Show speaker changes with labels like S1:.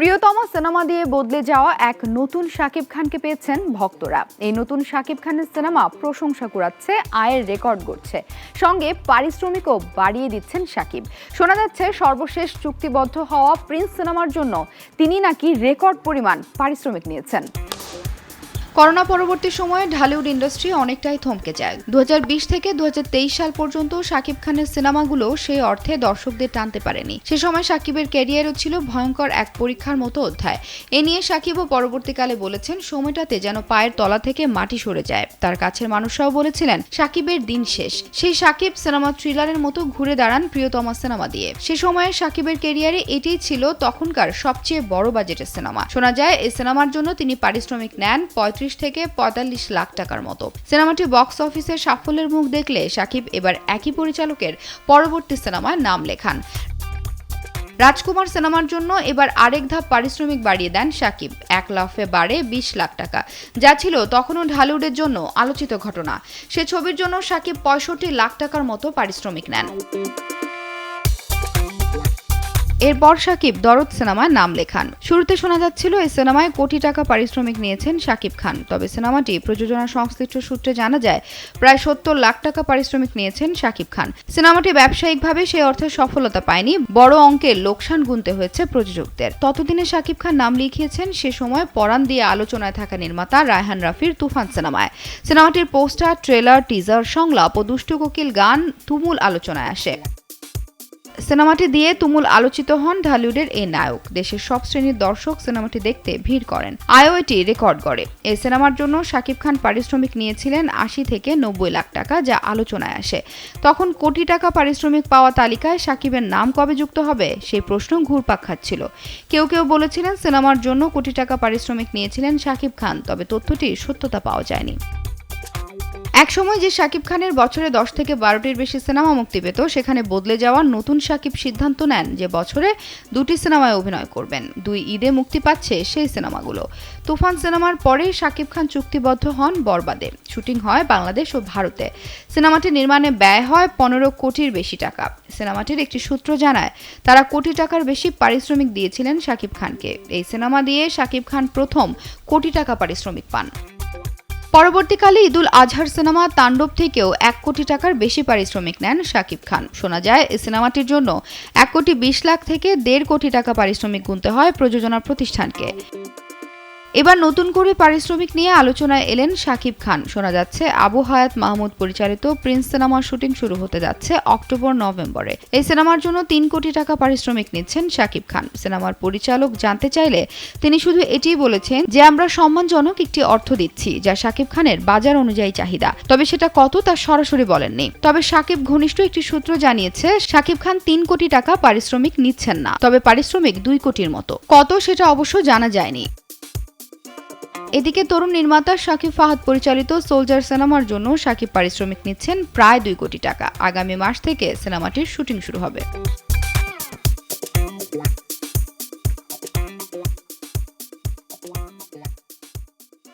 S1: প্রিয়তম সিনেমা দিয়ে বদলে যাওয়া এক নতুন শাকিব খানকে পেয়েছেন ভক্তরা। এই নতুন শাকিব খানের সিনেমা প্রশংসা কুড়াচ্ছে, আয়ের রেকর্ড গড়ছে। সঙ্গে পারিশ্রমিকও বাড়িয়ে দিচ্ছেন শাকিব। শোনা যাচ্ছে, সর্বশেষ চুক্তিবদ্ধ হওয়া প্রিন্স সিনেমার জন্য তিনি নাকি রেকর্ড পরিমাণ পারিশ্রমিক নিয়েছেন। করোনা পরবর্তী সময়ে ঢালিউড ইন্ডাস্ট্রি অনেকটাই থমকে যায়। দু হাজার বিশ থেকে দু হাজার তেইশ সাল পর্যন্ত শাকিব খানের সিনেমাগুলো সেই অর্থে দর্শকদের টানতে পারেনি। সে সময় শাকিবের ক্যারিয়ারও ছিল ভয়ঙ্কর এক পরীক্ষার মতো অধ্যায়। এ নিয়ে শাকিবও পরবর্তীকালে বলেছেন, সময়টাতে যেন পায়ের তলা থেকে মাটি সরে যায়। তার কাছের মানুষরাও বলেছিলেন, শাকিবের দিন শেষ। সেই শাকিব সিনেমা থ্রিলারের মতো ঘুরে দাঁড়ান প্রিয়তমা সিনেমা দিয়ে। সে সময়ে শাকিবের ক্যারিয়ারে এটাই ছিল তখনকার সবচেয়ে বড় বাজেটের সিনেমা। শোনা যায় এই সিনেমার জন্য তিনি পারিশ্রমিক নেন পঁয়ত্রিশ থেকে পঁয়তাল্লিশ লাখ টাকার মতো। সিনেমাটি বক্স অফিসের সাফল্যের মুখ দেখলে শাকিব এবার একই পরিচালকের পরবর্তী সিনেমায় নাম লেখান। রাজকুমার সিনেমার জন্য এবার আরেক ধাপ পারিশ্রমিক বাড়িয়ে দেন সাকিব। এক লাফে বাড়ে বিশ লাখ টাকা। যা ছিল তখনও ঢালিউডের জন্য আলোচিত ঘটনা। সে ছবির জন্য সাকিব পঁয়ষট্টি লাখ টাকার মতো পারিশ্রমিক নেন। এরপর সাকিব দরদ সিনেমায় নাম লেখান। শুরুতে শোনা যাচ্ছিল, এই সিনেমায় কোটি টাকা পারিশ্রমিক নিয়েছেন শাকিব খান। তবে সিনেমাটি প্রযোজনা সংশ্লিষ্ট সূত্রে জানা যায়, প্রায় সত্তর লাখ টাকা পারিশ্রমিক নিয়েছেন শাকিব খান। সিনেমাটি ব্যবসায়িকভাবে সেই অর্থে সফলতা পায়নি, বড় অঙ্কের লোকসান গুনতে হয়েছে প্রযোজকদের। ততদিনে শাকিব খান নাম লিখিয়েছেন, সে সময় পরাণ দিয়ে আলোচনায় থাকা নির্মাতা রায়হান রাফির তুফান সিনেমায়। সিনেমাটির পোস্টার, ট্রেলার, টিজার, সংলাপ ও দুষ্টু কোকিল গান তুমুল আলোচনায় আসে। সিনেমাটি দিয়ে তুমুল আলোচিত হন ঢালিউডের এই নায়ক। দেশের সব শ্রেণির দর্শক সিনেমাটি দেখতে ভিড় করেন। আয়ও রেকর্ড করে এই সিনেমার জন্য শাকিব খান পারিশ্রমিক নিয়েছিলেন আশি থেকে নব্বই লাখ টাকা, যা আলোচনায় আসে। তখন কোটি টাকা পারিশ্রমিক পাওয়া তালিকায় শাকিবের নাম কবে যুক্ত হবে সেই প্রশ্ন ঘুরপাক খাচ্ছিল। কেউ কেউ বলেছিলেন, সিনেমার জন্য কোটি টাকা পারিশ্রমিক নিয়েছিলেন শাকিব খান, তবে তথ্যটির সত্যতা পাওয়া যায়নি। একসময় যে শাকিব খানের বছরে দশ থেকে বারোটির বেশি সিনেমা মুক্তি পেত, সেখানে বদলে যাওয়া নতুন শাকিব সিদ্ধান্ত নেন যে বছরে দুটি সিনেমায় অভিনয় করবেন। দুই ঈদে মুক্তি পাচ্ছে সেই সিনেমাগুলো। তুফান সিনেমার পরে শাকিব খান চুক্তিবদ্ধ হন বরবাদে। শুটিং হয় বাংলাদেশ ও ভারতে। সিনেমাটি নির্মাণে ব্যয় হয় পনেরো কোটির বেশি টাকা। সিনেমাটির একটি সূত্র জানায়, তারা কোটি টাকার বেশি পারিশ্রমিক দিয়েছিলেন শাকিব খানকে। এই সিনেমা দিয়ে শাকিব খান প্রথম কোটি টাকা পারিশ্রমিক পান। পরবর্তীকালে ঈদুল আজহার সিনেমা তাণ্ডব থেকেও এক কোটি টাকার বেশি পারিশ্রমিক নেন শাকিব খান। শোনা যায় এই সিনেমাটির জন্য এক কোটি বিশ লাখ থেকে দেড় কোটি টাকা পারিশ্রমিক গুনতে হয় প্রযোজনা প্রতিষ্ঠানকে। এবার নতুন করে পারিশ্রমিক নিয়ে আলোচনায় এলেন শাকিব খান। শোনা যাচ্ছে, আবু হায়াত মাহমুদ পরিচালিত প্রিন্স সিনেমার শুটিং শুরু হতে যাচ্ছে অক্টোবর, নভেম্বরে। এই সিনেমার জন্য তিন কোটি টাকা পারিশ্রমিক নিচ্ছেন শাকিব খান। সিনেমার পরিচালক জানতে চাইলে তিনি শুধু এটিই বলেছেন যে, আমরা সম্মানজনক একটি অর্থ দিচ্ছি যা শাকিব খানের বাজার অনুযায়ী চাহিদা। তবে সেটা কত তা সরাসরি বলেননি। তবে শাকিব ঘনিষ্ঠ একটি সূত্র জানিয়েছে শাকিব খান তিন কোটি টাকা পারিশ্রমিক নিচ্ছেন না। তবে পারিশ্রমিক দুই কোটির মতো। কত সেটা অবশ্য জানা যায়নি। এদিকে তরুণ নির্মাতা শাকিব ফাহাদ পরিচালিত সোলজার সিনেমার জন্য শাকিব পারিশ্রমিক নিচ্ছেন প্রায় দুই কোটি টাকা। আগামী মাস থেকে সিনেমাটির শুটিং শুরু হবে।